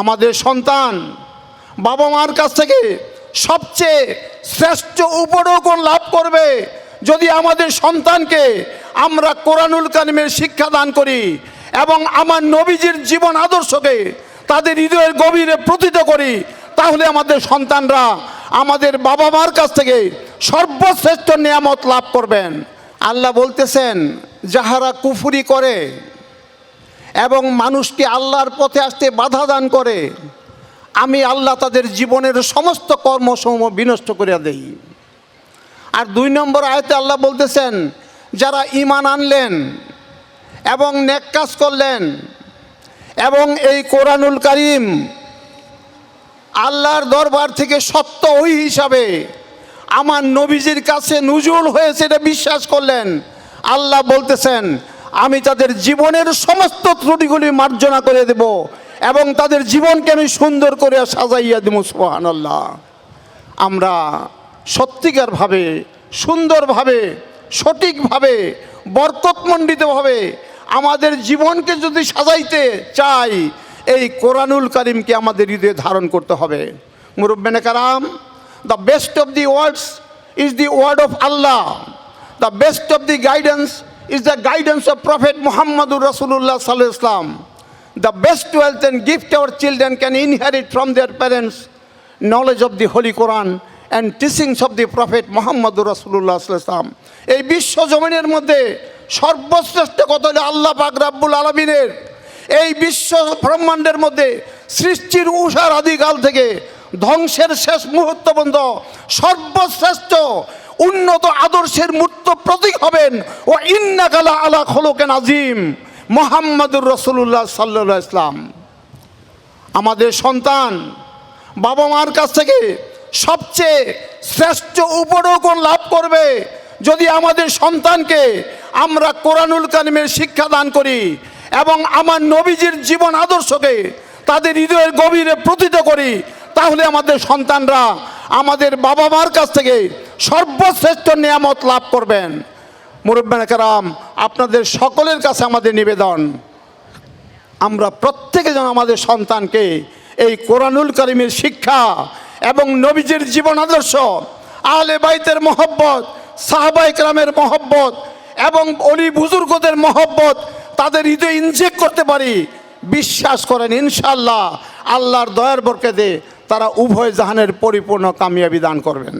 আমাদের সন্তান বাবা মার কাছ থেকে সবচেয়ে শ্রেষ্ঠ উপরোকন লাভ করবে যদি আমাদের সন্তানকে আমরা কোরআনুল কারিমের শিক্ষা দান করি এবং আমার নবীজির জীবন আদর্শকে তাদের হৃদয়ের গভীরে প্রতীত করি, তাহলে আমাদের সন্তানরা আমাদের বাবা মার কাছ থেকে সর্বশ্রেষ্ঠ নিয়ামত লাভ করবেন। আল্লাহ বলতেছেন, যাহারা কুফুরি করে এবং মানুষকে আল্লাহর পথে আসতে বাধা দান করে, আমি আল্লাহ তাদের জীবনের সমস্ত কর্মসমূহ বিনষ্ট করে দেই। আর দুই নম্বর আয়তে আল্লাহ বলতেছেন, যারা ইমান আনলেন এবং নেক কাজ করলেন এবং এই কোরআনুল কারিম আল্লাহর দরবার থেকে সত্য ওই হিসাবে আমার নবীজির কাছে নুজুল হয়েছে এটা বিশ্বাস করলেন, আল্লাহ বলতেছেন আমি তাদের জীবনের সমস্ত ত্রুটিগুলি মার্জনা করে দেব এবং তাদের জীবনকে আমি সুন্দর করে সাজাইয়া দেব সোহান আল্লাহ আমরা সত্যিকারভাবে, সুন্দরভাবে, সঠিকভাবে, বরকতমণ্ডিতভাবে আমাদের জীবনকে যদি সাজাইতে চাই, এই কোরআনুল করিমকে আমাদের হৃদয়ে ধারণ করতে হবে। মুরব্বেনে কারাম the best of the words is the word of Allah the best of the guidance is the guidance of prophet Muhammadur Rasulullah সাল্লাহ Islam the best wealth and gift our children can inherit from their parents knowledge of the holy Quran and teachings of the prophet Muhammadur Rasulullah Islam এই বিশ্ব জমিনের মধ্যে সর্বশ্রেষ্ঠ কথা হলো আল্লাহ পাক রাব্বুল আলমিনের? এই বিশ্ব ব্রহ্মাণ্ডের মধ্যে সৃষ্টির উষার আদিকাল থেকে ধ্বংসের শেষ মুহূর্ত পর্যন্ত সর্বশ্রেষ্ঠ উন্নত আদর্শের মূর্ত প্রতীক হবেন। ও ইন্নাকালা আলা খোলকেন আজিম মোহাম্মদুর রসুল্লাহ সাল্লাহ ইসলাম আমাদের সন্তান বাবা মার কাছ থেকে সবচেয়ে শ্রেষ্ঠ উপরোকন লাভ করবে। যদি আমাদের সন্তানকে আমরা কোরআনুল কারিমের শিক্ষা দান করি এবং আমার নবীজির জীবন আদর্শকে তাদের হৃদয়ের গভীরে প্রতীত করি, তাহলে আমাদের সন্তানরা আমাদের বাবা মার কাছ থেকে সর্বশ্রেষ্ঠ নিয়ামত লাভ করবেন। মুরব্বান কারাম, আপনাদের সকলের কাছে আমাদের নিবেদন। আমরা প্রত্যেকে যেন আমাদের সন্তানকে এই কোরআনুল করিমের শিক্ষা এবং নবীজির জীবন আদর্শ আলে বাইতের মহব্বত সাহাবাই গ্রামের মহব্বত এবং অলি বুজুর্গদের মহব্বত তাদের হৃদয়ে ইনজেক্ট করতে পারি, বিশ্বাস করেন ইনশাল্লাহ আল্লাহর দয়ার বরকে দে তারা উভয় জাহানের পরিপূর্ণ কামিয়াবি দান করবেন।